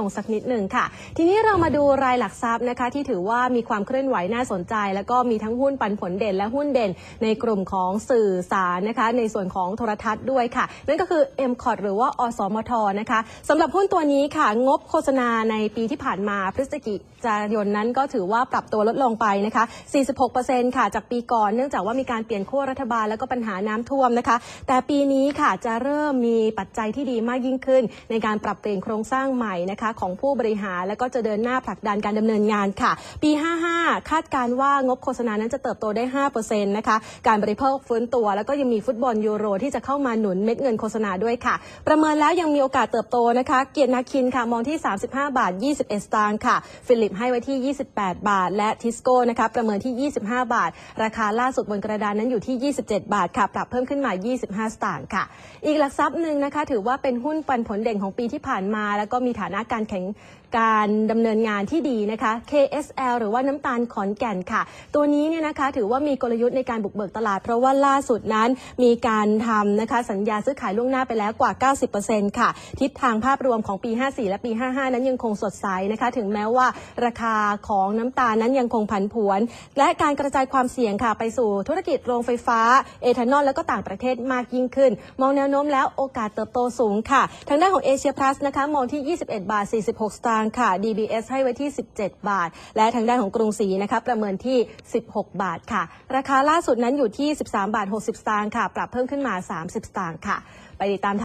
ลงสักนิดหนึ่งค่ะ ทีนี้เรามาดูรายหลักทรัพย์นะคะ ที่ถือว่ามีความเคลื่อนไหวน่าสนใจ แล้วก็มีทั้งหุ้นปันผลเด่นและหุ้นเด่น ในกลุ่มของสื่อสารนะคะ ในส่วนของโทรทัศน์ด้วยค่ะ นั่นก็คือ m c o t หรือว่าอสมทนะคะสำหรับหุ้นตัวนี้ค่ะ งบโฆษณาในปีที่ผ่านมาพฤศจิกายนนั้นก็ถือว่าปรับตัวลดลงไปนะคะ 46%ค่ะจากปีก่อนเนื่องจากว่ามีการเปลี่ยนขั้วรัฐบาลแล้วก็ปัญหาน้ำท่วมนะคะ แต่ปีนี้ค่ะจะเริ่มมีปัจจัยที่ดีมากยิ่งขึ้น ในการปรับเปลี่ยนโครงสร้างใหม่นะคะของผู้บริหารแล้วก็จะเดินหน้าผลักดันการดำเนินงานค่ะ ปี 55 คาดการว่างบโฆษณานั้นจะเติบโตได้ 5%นะคะ การบริโภคฟื้นตัว แล้วก็ยังมีฟุตบอลยูโรที่จะเข้ามาหนุนเม็ดเงินโฆษณาด้วยค่ะ ประเมินแล้วยังมีโอกาสเติบโตนะคะ เกียรตินาคินค่ะมองที่ 35 บาท 21 สตางค์ค่ะ ฟิลิปให้ไว้ที่ 28 บาท และทิสโก้นะคะประเมินที่ 25 บาท ราคาล่าสุดบนกระดานนั้นอยู่ที่ 27 บาทค่ะ ปรับเพิ่มขึ้นมา 25 สตางค์ค่ะ อีกหลักทรัพย์หนึ่งนะคะถือว่าเป็นหุ้นปันผลเด่นของปีที่ผ่านมา แล้วก็มีฐานะการแข่งการดำเนินงานที่ดีนะคะ KSL หรือว่าน้ำตาลขอนแก่นค่ะ ตัวนี้เนี่ยนะคะถือว่ามีกลยุทธ์ในการบุกเบิกตลาด เพราะว่าล่าสุดนั้นมีการทำนะคะสัญญาซื้อขายล่วงหน้าไปแล้วกว่า 90%ค่ะ ทิศทางภาพรวมของปี 54 และปี 55 นั้นยังคงสดใสนะคะ ถึงแม้ว่าราคาของน้ำตาลนั้นยังคงผันผวน และการกระจายความเสี่ยงค่ะ ไปสู่ธุรกิจโรงไฟฟ้า เอทานอลแล้วก็ต่างประเทศมากยิ่งขึ้น มองแนวโน้มแล้วโอกาสเติบโตสูงค่ะ ทางด้านของเอเชียพลัสนะคะมองที่ 21 บาท46 สตางค์ค่ะ DBS ให้ไว้ที่ 17 บาท และทางด้านของกรุงศรีนะคะประเมินที่ 16 บาทค่ะ ราคาล่าสุดนั้นอยู่ที่ 13 บาท 60 สตางค์ค่ะ ปรับเพิ่มขึ้นมา 30 สตางค์ค่ะ ไปติดตาม